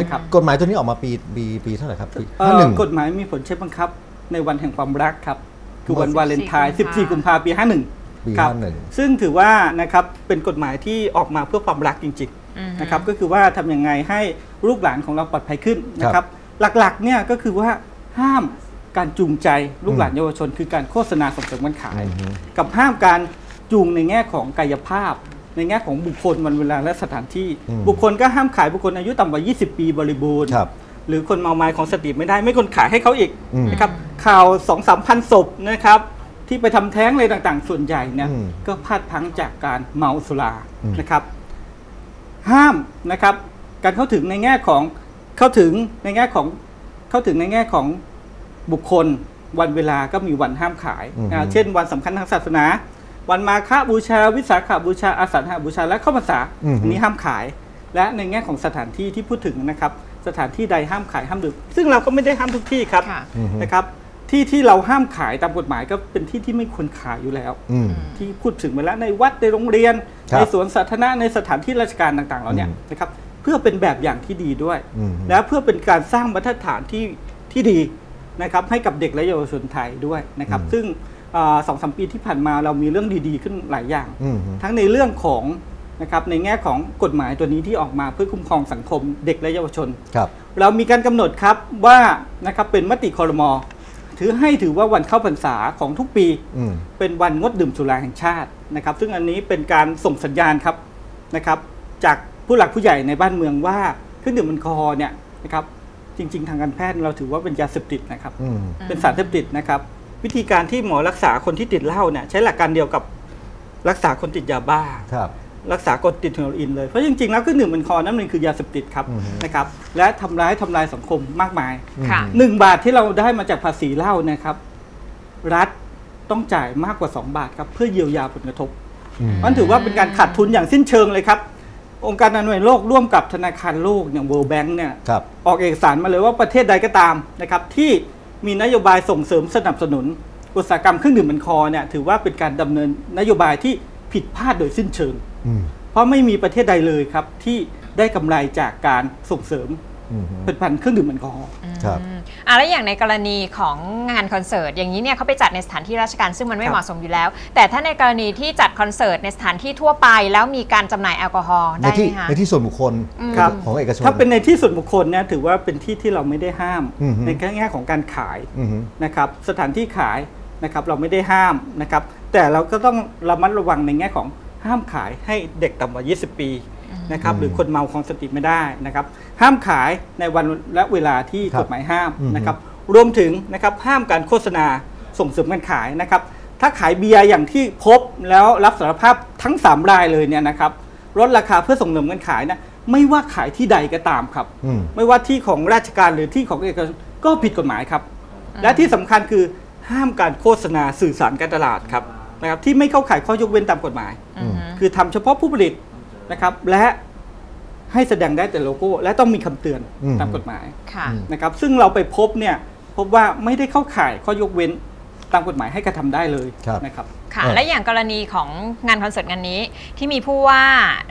นะครับกฎหมายตัวนี้ออกมาปีปีปีเท่าไหร่ครับปีเอ่ห้าอหนึ่งกฎหมายมีผลใช้บังคับในวันแห่งความรักครับ คือวัน14วาเลนไทน์ 14 กุมภาพันธ์ ปี 51ปีครับห้าหนึ่งซึ่งถือว่านะครับเป็นกฎหมายที่ออกมาเพื่อความรักจริงอืมๆนะครับก็คือว่าทำยังไงให้ลูกหลานของเราปลอดภัยขึ้นนะครับ หลักๆเนี่ยก็คือว่าห้ามการจูงใจลูกหลานเยาวชน คือการโฆษณาส่งเสริมการขายอือฮึกับห้ามการจูงในแง่ของกายภาพ ในแง่ของบุคคลวันเวลาและสถานที่อืมบุคคลก็ห้ามขายบุคคลอายุต่ำกว่า 20 ปีบริบูรณ์ครับหรือคนเมาไม้ของสติไม่ได้ไม่ควรขายให้เขาอีกอืมนะครับข่าวสองสามพันศพนะครับที่ไปทำแท้งอะไรต่างๆ ส่วนใหญ่เนี่ยอืมก็พลาดพลั้งจากการเมาสุราอืมนะครับ ห้ามนะครับ การเข้าถึงในแง่ของเข้าถึงในแง่ของเข้าถึงในแง่ของบุคคลวันเวลาก็มีวันห้ามขายอ่าเช่นวันสำคัญทางศาสนา วันมาฆบูชาวิสาขบูชาอาสาฬหบูชาและเข้าพรรษาอืมอันนี้ห้ามขาย และในแง่ของสถานที่ที่พูดถึงนะครับสถานที่ใดห้ามขายห้ามดื่มซึ่งเราก็ไม่ได้ห้ามทุกที่ครับค่ะอือฮึนะครับที่ที่เราห้ามขายตามกฎหมายก็เป็นที่ที่ไม่ควรขายอยู่แล้วอืมที่พูดถึงไปแล้วในวัดในโรงเรียนครับในสวนสาธารณะในสถานที่ราชการต่างๆเราเนี่ยอืมนะครับเพื่อเป็นแบบอย่างที่ดีด้วยอืมและเพื่อเป็นการสร้างมาตรฐานที่ที่ดีนะครับให้กับเด็กและเยาวชนไทยด้วยนะครับอืมซึ่ง สองสามปีที่ผ่านมาเรามีเรื่องดีๆ ขึ้นหลายอย่างอืมทั้งในเรื่องของนะครับในแง่ของกฎหมายตัวนี้ที่ออกมาเพื่อคุ้มครองสังคมเด็กและเยาวชนครับเรามีการกำหนดครับว่านะครับเป็นมติคอรมอถือให้ถือว่าวันเข้าพรรษาของทุกปีอืมเป็นวันงดดื่มสุราแห่งชาตินะครับ ซึ่งอันนี้เป็นการส่งสัญญาณครับนะครับ จากผู้หลักผู้ใหญ่ในบ้านเมืองว่าเครื่องดื่มแอลกอฮอล์เนี่ยนะครับจริง ๆ ทางการแพทย์เราถือว่าเป็นยาเสพติดนะครับอืมเป็นสารเสพติดนะครับ วิธีการที่หมอรักษาคนที่ติดเหล้าเนี่ยใช้หลักการเดียวกับรักษาคนติดยาบ้า ครับ รักษาคนติดเฮโรอีนเลย เพราะจริงๆ แล้วเครื่องดื่มแอลกอฮอล์นั้นมันคือยาเสพติดครับอือฮึ นะครับ และทำร้ายทำลายสังคมมากมายค่ะหนึ่งบาทที่เราได้มาจากภาษีเหล้านะครับ รัฐต้องจ่ายมากกว่า 2 บาทครับเพื่อเยียวยาผลกระทบ อืม มันถือว่าเป็นการขาดทุนอย่างสิ้นเชิงเลยครับ องค์การอนามัยโลกร่วมกับธนาคารโลกอย่าง World Bank เนี่ย ครับ ออกเอกสารมาเลยว่าประเทศใดก็ตามนะครับที่ มีนโยบายส่งเสริมสนับสนุน อุตสาหกรรมเครื่องดื่มแอลกอฮอล์เนี่ยถือว่าเป็นการดำเนินนโยบายที่ผิดพลาดโดยสิ้นเชิงอืมเพราะไม่มีประเทศใดเลยครับที่ได้กำไรจากการส่งเสริมอืม ผลิตภัณฑ์เครื่องดื่มแอลกอฮอล์ครับอืมอะแล้วอย่างในกรณีของงานคอนเสิร์ตอย่างนี้เนี่ยเขาไปจัดในสถานที่ราชการซึ่งมันไม่ครับเหมาะสมอยู่แล้ว แต่ถ้าในกรณีที่จัดคอนเสิร์ตในสถานที่ทั่วไป แล้วมีการจำหน่ายแอลกอฮอล์ในได้ที่ไหมคะในที่ส่วนบุคคลครับของเอกชนถ้าเป็นในที่ส่วนบุคคลเนี่ยถือว่าเป็นที่ที่เราไม่ได้ห้ามอือฮึในแง่ของการขายอืมนะครับสถานที่ขายนะครับเราไม่ได้ห้ามนะครับแต่เราก็ต้องระมัดระวังในแง่ของห้ามขายให้เด็กต่ำกว่า 20 ปี นะครับอืมหรือคนเมาของสติไม่ได้นะครับห้ามขายในวันและเวลาที่ครับกฎหมายห้ามอือฮึนะครับรวมถึงนะครับห้ามการโฆษณาส่งเสริมการขายนะครับถ้าขายเบียร์อย่างที่พบแล้วรับสารภาพทั้ง 3 รายเลยเนี่ยนะครับลดราคาเพื่อส่งเสริมการขายนะไม่ว่าขายที่ใดก็ตามครับอืมไม่ว่าที่ของราชการหรือที่ของเอกชนก็ผิดกฎหมายครับ และที่สำคัญคือห้ามการโฆษณาสื่อสารการตลาดครับนะครับที่ไม่เข้าข่ายข้อยกเว้นตามกฎหมายอือฮึคือทำเฉพาะผู้ผลิต นะครับและให้แสดงได้แต่โลโก้ และต้องมีคำเตือนอืมตามกฎหมายค่ะอืมนะครับซึ่งเราไปพบเนี่ยพบว่าไม่ได้เข้าข่ายข้อยกเว้น ตามกฎหมายให้กระทำได้เลยครับนะครับค่ะเออและอย่างกรณีของงานคอนเสิร์ตงานนี้ที่มีผู้ว่า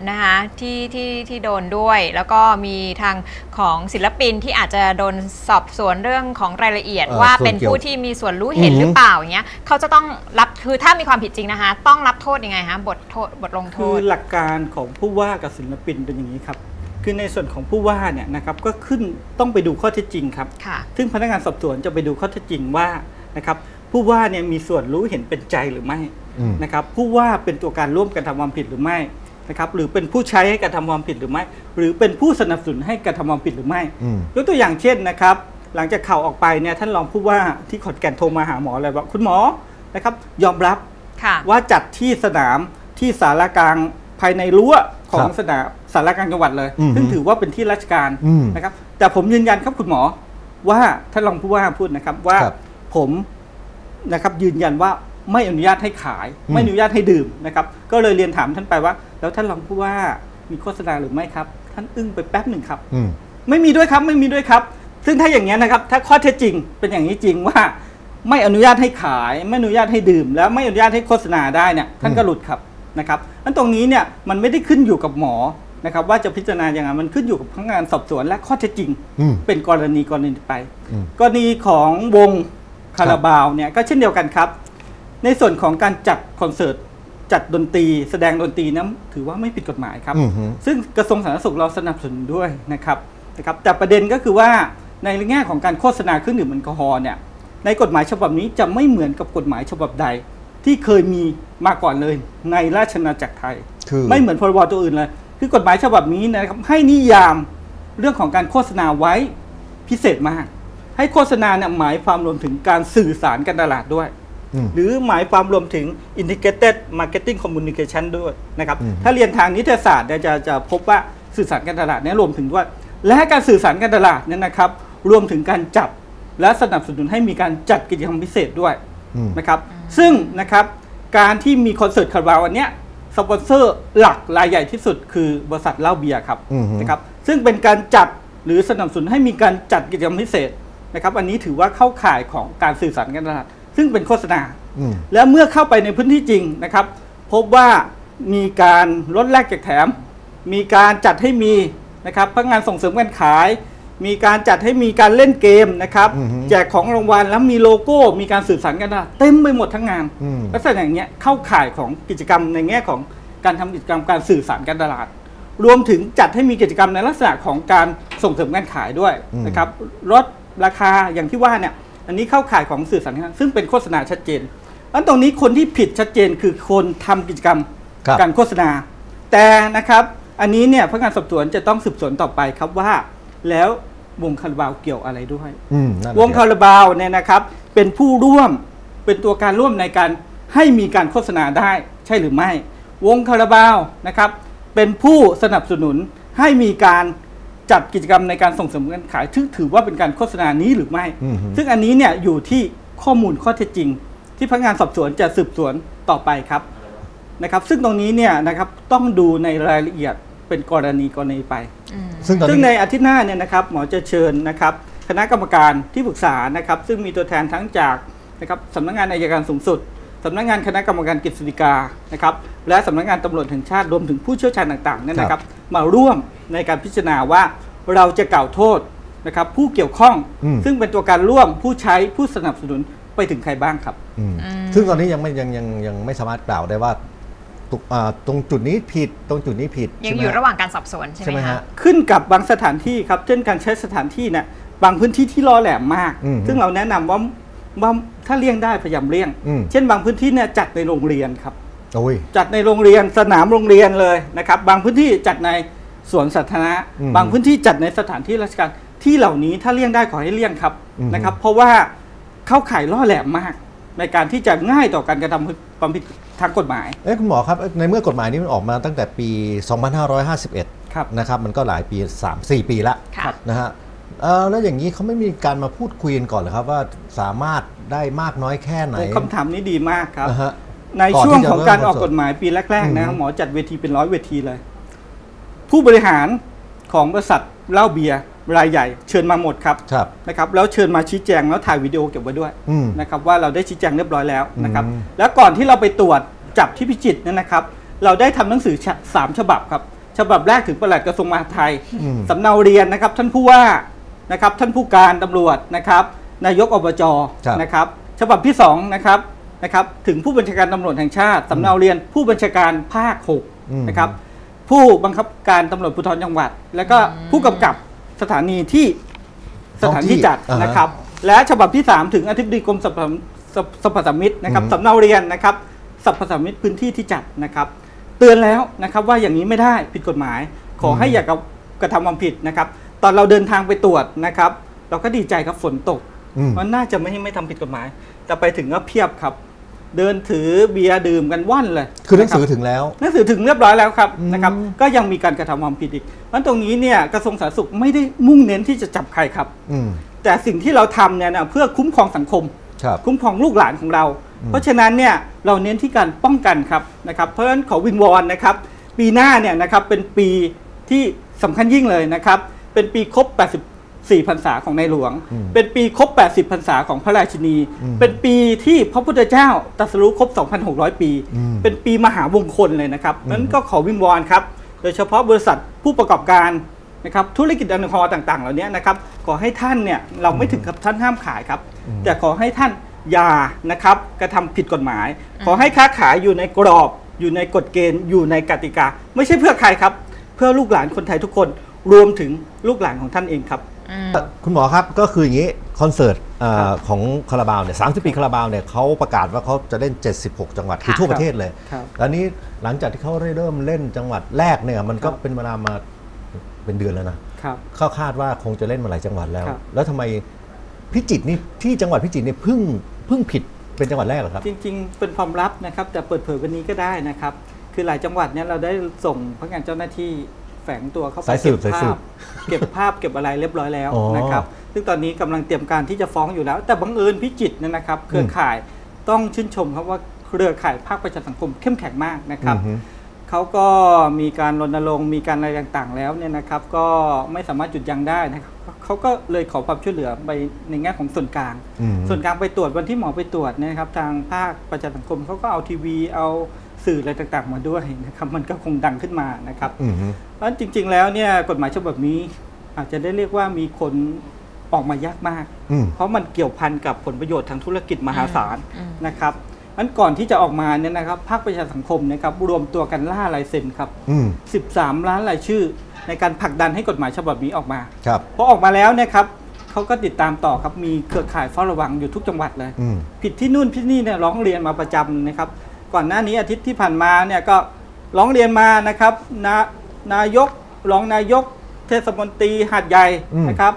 นะคะที่ที่ที่โดนด้วย แล้วก็มีทางของศิลปินที่อาจจะโดนสอบสวนเรื่องของรายละเอียดเอ่อว่าส่วนเป็นเกี่ยวผู้ที่มีส่วนรู้เห็นอือฮึหรือเปล่าอย่างเงี้ยเขาจะต้องรับคือถ้ามีความผิดจริงนะคะ ต้องรับโทษยังไงคะบทโทษบทลงโทคือษหลักการของผู้ว่ากับศิลปินเป็นอย่างนี้ครับคือในส่วนของผู้ว่าเนี่ยนะครับก็ขึ้นต้องไปดูข้อเท็จจริงครับค่ะซึ่งพนักงานสอบสวนจะไปดูข้อเท็จจริงว่านะครับ ผู้ว่าเนี่ยมีส่วนรู้เห็นเป็นใจหรือไม่อืมนะครับผู้ว่าเป็นตัวการร่วมกันทำความผิดหรือไม่นะครับหรือเป็นผู้ใช้ให้กระทำความผิดหรือไม่ หรือเป็นผู้สนับสนุนให้กระทำความผิดหรือไม่อืมยกตัวอย่างเช่นนะครับ หลังจากข่าวออกไปเนี่ยท่านรองผู้ว่าที่ขอนแก่นโทรมาหาหมอเลยว่าคุณหมอนะครับ ยอมรับค่ะว่าจัดที่สนามที่สารกลางภายในรั้วของครับสนามสารกลางจังหวัดเลยอือฮึซึ่งถือว่าเป็นที่ราชการอืมนะครับ แต่ผมยืนยันครับคุณหมอว่าท่านรองผู้ว่าพูดนะครับว่าครับผม นะครับยืนยันว่าไม่อนุญาตให้ขายอืมไม่อนุญาตให้ดื่มนะครับ ก็เลยเรียนถามท่านไปว่า แล้วท่านรองผู้ว่ามีโฆษณาหรือไม่ครับ ท่านอึ้งไปแป๊บหนึ่งครับอืมไม่มีด้วยครับไม่มีด้วยครับ ซึ่งถ้าอย่างนี้ยนะครับ ถ้าข้อเท็จจริงเป็นอย่างนี้จริงว่าไม่อนุญาตให้ขาย ไม่อนุญาตให้ดื่ม แล้วไม่อนุญาตให้โฆษณาได้เนี่ยท่านก็หลุดครับนะครับนั้นตรงนี้เนี่ยมันไม่ได้ขึ้นอยู่กับหมอนะครับ ว่าจะพิจารณาอย่างไรมันขึ้นอยู่กับพนักงานสอบสวนและข้อเท็จจริงอืมเป็นกรณีกรณีไปอืมกรณีของวง คาราบาวเนี่ยก็เช่นเดียวกันครับ ในส่วนของการจัดคอนเสิร์ตจัดดนตรี แสดงดนตรีนั้นถือว่าไม่ผิดกฎหมายครับอืมฮึซึ่งกระทรวงสาธารณสุขเราสนับสนุนด้วยนะครับนะครับ แต่ประเด็นก็คือว่าในแง่ของการโฆษณาเครื่องดื่มแอลกอฮอล์เนี่ยในกฎหมายฉบับนี้จะไม่เหมือนกับกฎหมายฉบับใด ที่เคยมีมาก่อนเลยในราชอาณาจักรไทยคือไม่เหมือนพรบตัวอื่นเลย คือกฎหมายฉบับนี้นะครับให้นิยามเรื่องของการโฆษณาไว้พิเศษมาก ให้โฆษณาเนี่ยหมายความรวมถึงการสื่อสารการตลาดด้วยอืมหรือหมายความรวมถึง integrated marketing communication ด้วยนะครับอืมถ้าเรียนทางนิเทศศาสตร์เนี่ยจะจะพบว่าสื่อสารการตลาดเนี่ยรวมถึงว่าและการสื่อสารการตลาดเนี่ยนะครับรวมถึงการจับและสนับสนุนให้มีการจัดกิจกรรมพิเศษด้วยอืมนะครับซึ่งนะครับการที่มีคอนเสิร์ตคาราบาววันเนี้ยสปอนเซอร์หลักรายใหญ่ที่สุดคือบริษัทเหล้าเบียร์ครับอืมฮึนะครับซึ่งเป็นการจัดหรือสนับสนุนให้มีการจัดกิจกรรมพิเศษ นะครับอันนี้ถือว่าเข้าข่ายของการสื่อสารการตลาดซึ่งเป็นโฆษณาอืมแล้วเมื่อเข้าไปในพื้นที่จริงนะครับ พบว่ามีการลดแลกแจกแถม มีการจัดให้มีนะครับพนักงานส่งเสริมการขาย มีการจัดให้มีการเล่นเกมนะครับอือฮึแจกของรางวัลแล้วมีโลโก้ มีการสื่อสารกันตลาดเต็มไปหมดทั้งงานอืมลักษณะอย่างเงี้ยเข้าข่ายของกิจกรรมในแง่ของการทำกิจกรรมการสื่อสารการตลาด รวมถึงจัดให้มีกิจกรรมในลักษณะของการส่งเสริมการขายด้วยอืมนะครับลด ราคาอย่างที่ว่าเนี่ยอันนี้เข้าข่ายของสื่อสารการตลาดซึ่งเป็นโฆษณาชัดเจนอันตรงนี้คนที่ผิดชัดเจนคือคนทำกิจกรรมครับการโฆษณา แต่นะครับอันนี้เนี่ยพนักงานสอบสวนจะต้องสืบสวนต่อไปครับว่า แล้ววงคาราบาวเกี่ยวอะไรด้วยอืมนั่นวงคาราบาวเนี่ยนะครับเป็นผู้ร่วมเป็นตัวการร่วมในการให้มีการโฆษณาได้ใช่หรือไม่ วงคาราบาวนะครับเป็นผู้สนับสนุนให้มีการ จัดกิจกรรมในการส่งเสริมการขายซึ่งถือว่าเป็นการโฆษณานี้หรือไม่ อืมฮึ ซึ่งอันนี้เนี่ยอยู่ที่ข้อมูลข้อเท็จจริง ที่พนักงานสอบสวนจะสืบสวนต่อไปครับนะครับ ซึ่งตรงนี้เนี่ยนะครับต้องดูในรายละเอียดเป็นกรณีกรณีไป อืม ซึ่งตอนซึ่งในนี้อาทิตย์หน้าเนี่ยนะครับหมอจะเชิญนะครับคณะกรรมการที่ปรึกษานะครับ ซึ่งมีตัวแทนทั้งจากนะครับสำนักงานอายการสูงสุดสำนักงานคณะกรรมการกฤษฎีกานะครับและสำนักงานตำรวจแห่งชาติรวมถึงผู้เชี่ยวชาญต่างๆเนี่ยนะครับ มาร่วม ในการพิจารณาว่าเราจะกล่าวโทษนะครับผู้เกี่ยวข้องอืม ซึ่งเป็นตัวการร่วมผู้ใช้ผู้สนับสนุนไปถึงใครบ้างครับ อืมอืม ซึ่งตอนนี้ยังไม่ยังยังยังไม่สามารถกล่าวได้ว่าตุกอ่าตรงจุดนี้ผิดตรงจุดนี้ผิดยังใช่ไหมอยู่ฮระหว่างการสอบสวนใช่ใช่ไหไหมมคะ ฮะ ขึ้นกับบางสถานที่ครับเช่นการใช้สถานที่เนี่ยบางพื้นที่ที่ล่อแหลมมาก อืมซึ่งเราแนะนำว่าว่าถ้าเลี่ยงได้พยายามเลี่ยง อืม เช่นบางพื้นที่เนี่ยจัดในโรงเรียนครับ โอ้ย จัดในโรงเรียนสนามโรงเรียนเลยนะครับ บางพื้นที่จัดใน สวนสาธารณะอืมบางพื้นที่จัดในสถานที่ราชการที่เหล่านี้ถ้าเลี่ยงได้ขอให้เลี่ยงครับอืมนะครับ เพราะว่าเข้าข่ายล่อแหลมมาก ในการที่จะง่ายต่อการกระทำความผิดทางกฎหมายเอ้ยคุณหมอครับ ในเมื่อกฎหมายนี้มันออกมาตั้งแต่ปี 2551ครับนะครับมันก็หลายปี 3-4 ปีละค่ะนะฮะเอ่อแล้วอย่างนี้เขาไม่มีการมาพูดคุยกันก่อนเหรอครับว่าสามารถได้มากน้อยแค่ไหนโอ้คำถามนี้ดีมากครับนะฮะในก่อนช่วงที่จะของการเริ่มออกคอนเสิร์ตกฎหมายปีแรกๆนะอืมหมอจัดเวทีเป็นร้อยเวทีเลย ผู้บริหารของบริษัทเหล้าเบียร์รายใหญ่ เชิญมาหมดครับครับ นะครับแล้วเชิญมาชี้แจงแล้วถ่ายวิดีโอเก็บไว้ด้วยอืมนะครับว่าเราได้ชี้แจงเรียบร้อยแล้วนะครับ อืม แล้วก่อนที่เราไปตรวจจับที่พิจิตรเนี่ยนะครับ เราได้ทำหนังสือฉะสามฉบับครับ ฉบับแรกถึงปลัดกระทรวงมหาดไทย อืม สำเนาเรียนนะครับท่านผู้ว่านะครับท่านผู้การตำรวจนะครับนายกอบจครับนะครับฉบับที่สองนะครับนะครับถึงผู้บัญชาการตำรวจแห่งชาติสำเนาเรียนผู้บัญชาการภาคหกอืมนะครับ ผู้บังคับการตำรวจภูธรจังหวัด แล้วก็ผู้กำกับสถานีที่สถานที่จัดอ่าฮะนะครับ และฉบับที่ 3 ถึงอธิบดีกรมสรรพสรรพสรรพสามิตนะครับอืม สำเนาเรียนนะครับสรรพสามิตพื้นที่ที่จัดนะครับ เตือนแล้วนะครับว่าอย่างนี้ไม่ได้ผิดกฎหมาย ขอให้อย่ากระกระทำความผิดนะครับ ตอนเราเดินทางไปตรวจนะครับ เราก็ดีใจครับฝนตก อืม มันน่าจะไม่ไม่ทำผิดกฎหมาย แต่ไปถึงก็เพียบครับ เดินถือเบียร์ดื่มกันว่อนเลยคือหนังสือนะรับถึงแล้วหนังสือถึงเรียบร้อยแล้วครับอืมนะครับ ก็ยังมีการกระทำความผิดอีกเพราะตรงนี้เนี่ยกระทรวงสาธารณสุขไม่ได้มุ่งเน้นที่จะจับใครครับอืมแต่สิ่งที่เราทำเนี่ยนะเพื่อคุ้มครองสังคมครับคุ้มครองลูกหลานของเราอืมเพราะฉะนั้นเนี่ยเราเน้นที่การป้องกันครับนะครับ เพราะฉะนั้นขอวิงวอนนะครับ ปีหน้าเนี่ยนะครับเป็นปีที่สำคัญยิ่งเลยนะครับ เป็นปีครบ 84พรรษาของในหลวงอืมเป็นปีครบ 80พรรษาของพระราชินีอืมเป็นปีที่พระพุทธเจ้าตรัสรู้ครบ 2,600 ปีอืมเป็นปีมหามงคลเลยนะครับอืมนั้นก็ขอวิงวอนครับ โดยเฉพาะบริษัทผู้ประกอบการนะครับธุรกิจแอลกอฮอล์ต่าง ๆ เหล่านี้นะครับขอให้ท่านเนี่ยเราไม่ถึงกับท่านห้ามขายครับ แต่ขอให้ท่านอย่านะครับกระทำผิดกฎหมาย ขอให้ค้าขายอยู่ในกรอบอยู่ในกฎเกณฑ์อยู่ในกติกา ไม่ใช่เพื่อใครครับ เพื่อลูกหลานคนไทยทุกคนรวมถึงลูกหลานของท่านเองครับอืม คุณหมอครับก็คืออย่างนี้คอนเสิร์ตเอ่อครับของคาราบาวเนี่ยสาปีคาราบาวเนี่ยเขาประกาศว่าเขาจะเล่น 76 จังหวัดคือค่ะทั่วประเทศเลยครับแล้วนี้หลังจากที่เขาได้เริ่มเล่นจังหวัดแรกเนี่ยมันก็ครับเป็นเวลามาเป็นเดือนแล้วนะครับเขาคาดว่าคงจะเล่นมาหลายจังหวัดแล้วครับแล้วทำไมพิจิตรนี่ที่จังหวัดพิจิตรนี่เพิ่งเพิ่งผิดเป็นจังหวัดแรกเหรอครับ จริง ๆ เป็นความลับนะครับแต่เปิดเผยวันนี้ก็ได้นะครับ คือหลายจังหวัดเนี่ยเราได้ส่งพนักงานเจ้าหน้าที่ แฝงตัวเข้าไปสายสืบเก็บสายสืภาบพเก็บภาพเก็บอะไรเรียบร้อยแล้วอ๋อนะครับ ซึ่งตอนนี้กำลังเตรียมการที่จะฟ้องอยู่แล้ว แต่บังเอิญพิจิตรเนี่ยนะครับ เครือข่ายต้องชื่นชมครับว่าเครือข่ายภาคประชาสังคมเข้มแข็งมากนะครับ อือฮึ เขาก็มีการรณรงค์มีการอะไรต่างๆ แล้วเนี่ยนะครับ ก็ไม่สามารถหยุดยั้งได้นะครับเขาก็เลยขอความช่วยเหลือไปในแง่ของส่วนกลาง อืม ส่วนกลางไปตรวจวันที่หมอไปตรวจเนยนะครับ ทางภาคประชาสังคมเขาก็เอาทีวีเอา สื่ออะไรต่างๆมาด้วยนะครับมันก็คงดังขึ้นมานะครับอืมฮึเพราะฉะนั้นจริง ๆ แล้วเนี่ยกฎหมายฉบับนี้อาจจะได้เรียกว่ามีคนออกมายากมากอืมเพราะมันเกี่ยวพันกับผลประโยชน์ทางธุรกิจมหาศาลอืมนะครับนั้นก่อนที่จะออกมาเนี่ยนะครับภาคประชาสังคมนะครับรวมตัวกันล่าลายเซ็นครับอืม13 ล้านรายชื่อ ในการผลักดันให้กฎหมายฉบับนี้ออกมาครับพอออกมาแล้วเนะครับเขาก็ติดตามต่อครับมีเครือข่ายเฝ้าระวังอยู่ทุกจังหวัดเลยอืมผิดที่นู่นที่นี่เนี่ยร้องเรียนมาประจำนะครับ ก่อนหน้านี้อาทิตย์ที่ผ่านมาเนี่ยก็ร้องเรียนมานะครับนานายกรองนายกเทศมนตรีหาดใหญ่อืมนะครับ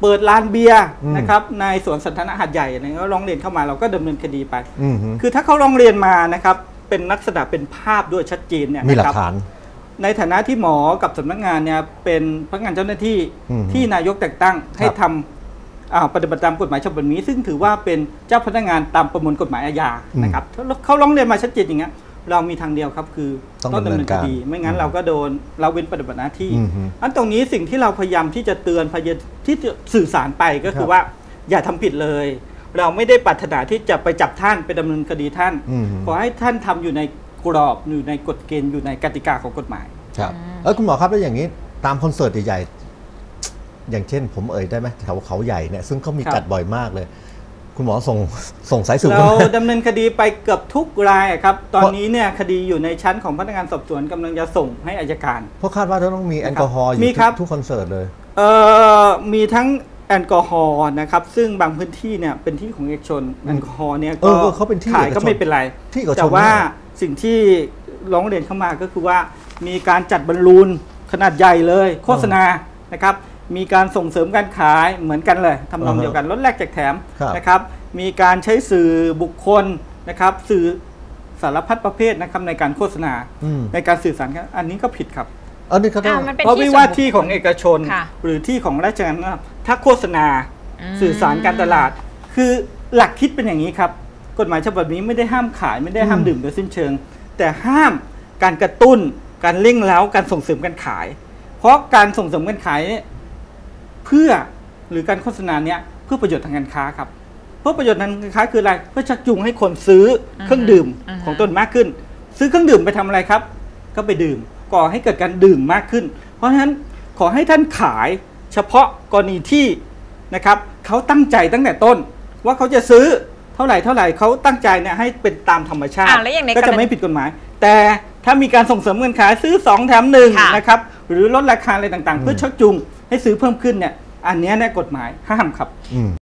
เปิดร้านเบียร์อืมนะครับในสวนสันทนาหาดใหญ่อะไรเงี้ยก็ร้องเรียนเข้ามาเราก็ดำเนินคดีไปอืมฮึคือถ้าเขาร้องเรียนมานะครับเป็นลักษณะเป็นภาพด้วยชัดเจนเนี่ยมีหลันะคกรับฐานในฐานะที่หมอกับสำนักงานเนี่ยเป็นพนักงานเจ้าหน้าที่อืมที่นายกแต่งตั้งให้ทำอ่า ปฏิบัติตามกฎหมายฉบับนี้ ซึ่งถือว่าเป็นเจ้าพนักงานตามประมวลกฎหมายอาญานะครับถ้าเขาร้องเรียนมาชัดเจนอย่างเงี้ยเรามีทางเดียวครับคือต้องดำเนินการคดี ไม่งั้นเราก็โดนเราเว้นปฏิบัติหน้าที่อืมฮึอันตรงนี้สิ่งที่เราพยายามที่จะเตือนพยายามที่จะสื่อสารไปก็คืครัอบว่า อย่าทำผิดเลย เราไม่ได้ปรารถนาที่จะไปจับท่านไปดำเนินคดีท่านอืมขอให้ท่านทำอยู่ในกรอบอยู่ในกฎเกณฑ์อยู่ในกติกาของกฎหมาย ครับเออคุณหมอครับแล้วอย่างนี้ตามคอนเสิร์ตใหญ่ๆ อย่างเช่น ผมเอ่ยได้ไหมแถวเขาใหญ่เนี่ยซึ่งเขามีครับจัดบ่อยมากเลย คุณหมอส่งส่งสายสืบเรามาดำเนินคดีไปเกือบทุกรายอะครับ ตอนเพราะนี้เนี่ยคดีอยู่ในชั้นของพนักงานสอบสวนกำลังจะส่งให้อายการ เพราะคาดว่าจะต้องมีแอลกอฮอล์อยู่มีครับทุกคอนเสิร์ตเลยเอ่อมีทั้งแอลกอฮอล์นะครับซึ่งบางพื้นที่เนี่ยเป็นที่ของเอกชนแอลกอฮอล์เนี่ยเอก็อเขาเป็นที่ขายเอกชนก็ไม่เป็นไรที่เอกชนแต่ว่าเนี่ยสิ่งที่ร้องเรียนเข้ามาก็คือว่ามีการจัดบอลลูนขนาดใหญ่เลย โฆษณานะครับ มีการส่งเสริมการขายเหมือนกันเลยทำนองอ่าฮะเดียวกันลดแลกแจกแถมครับนะครับ มีการใช้สื่อบุคคลนะครับ สื่อสารพัดประเภทนะครับในการโฆษณาอืมในการสื่อสารกันอันนี้ก็ผิดครับเอันนี้เขาต้ออ่างมันเป็นเพราะที่ไม่ส่ว่าวนบุคที่คลของเอกชนค่ะหรือที่ของราชการนะครับถ้าโฆษณาอืมสื่อสารการตลาด คือหลักคิดเป็นอย่างนี้ครับ กฎหมายฉบับนี้ไม่ได้ห้ามขายไม่ได้ห้ามอืมดื่มโดยสิ้นเชิง แต่ห้ามการกระตุ้น การเร่งเร้าการส่งเสริมการขาย เพราะการส่งเสริมการขาย เนี่ยเพื่อหรือการโฆษณาเนี่ยเพื่อประโยชน์ทางการค้าครับ เพื่อประโยชน์ทางการค้าคืออะไรเพื่อชักจูงให้คนซื้อเครื่องดื่มอือฮึของตนมากขึ้น ซื้อเครื่องดื่มไปทำอะไรครับ ก็ไปดื่มก่อให้เกิดการดื่มมากขึ้น เพราะฉะนั้นขอให้ท่านขายเฉพาะกรณีที่นะครับเขาตั้งใจตั้งแต่ต้น ว่าเขาจะซื้อเท่าไหร่เท่าไหร่เขาตั้งใจเนี่ยให้เป็นตามธรรมชาติอะแล้วอย่างในก็กรจะณีไม่ผิดกฎหมาย แต่ถ้ามีการส่งเสริมเงินขายซื้อ 2 แถมหนึ่งค่ะนะครับหรือลดราคาอะไรต่างๆ เพื่อชักจูง ให้ซื้อเพิ่มขึ้นเนี่ย อันเนี้ยในกฎหมายห้ามครับ